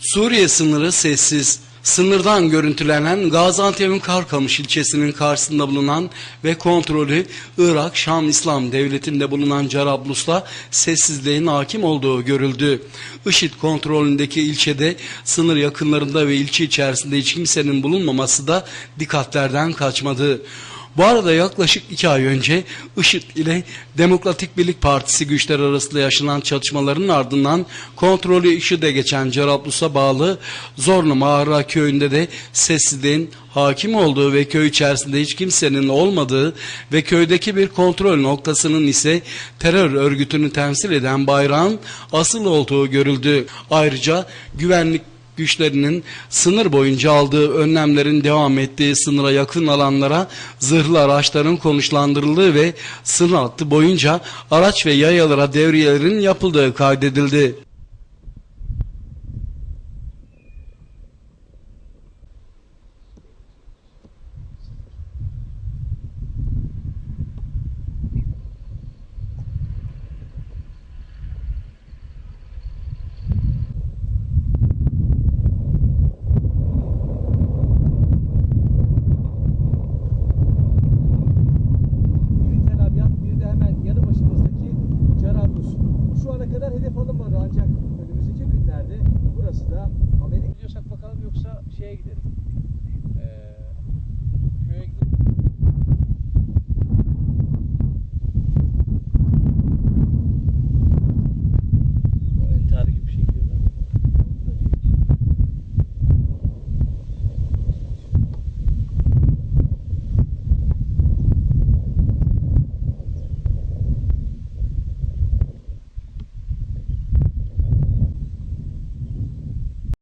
Suriye sınırı sessiz. Sınırdan görüntülenen Gaziantep'in Karkamış ilçesinin karşısında bulunan ve kontrolü Irak Şam İslam Devleti'nde bulunan Cerablus'ta sessizliğin hakim olduğu görüldü. IŞİD kontrolündeki ilçede sınır yakınlarında ve ilçe içerisinde hiç kimsenin bulunmaması da dikkatlerden kaçmadı. Bu arada yaklaşık iki ay önce IŞİD ile Demokratik Birlik Partisi güçleri arasında yaşanan çatışmaların ardından kontrolü IŞİD'e geçen Cerablus'a bağlı Zorlu Mağara köyünde de sessizliğin hakim olduğu ve köy içerisinde hiç kimsenin olmadığı ve köydeki bir kontrol noktasının ise terör örgütünü temsil eden bayrağın asıl olduğu görüldü. Ayrıca güvenlik güçlerinin sınır boyunca aldığı önlemlerin devam ettiği sınıra yakın alanlara zırhlı araçların konuşlandırıldığı ve sınır hattı boyunca araç ve yayalara devriyelerin yapıldığı kaydedildi. Kadar hedef alınmadı ancak önümüzdeki günlerde burası da Amerika gidiyorsak bakalım yoksa şeye gidelim.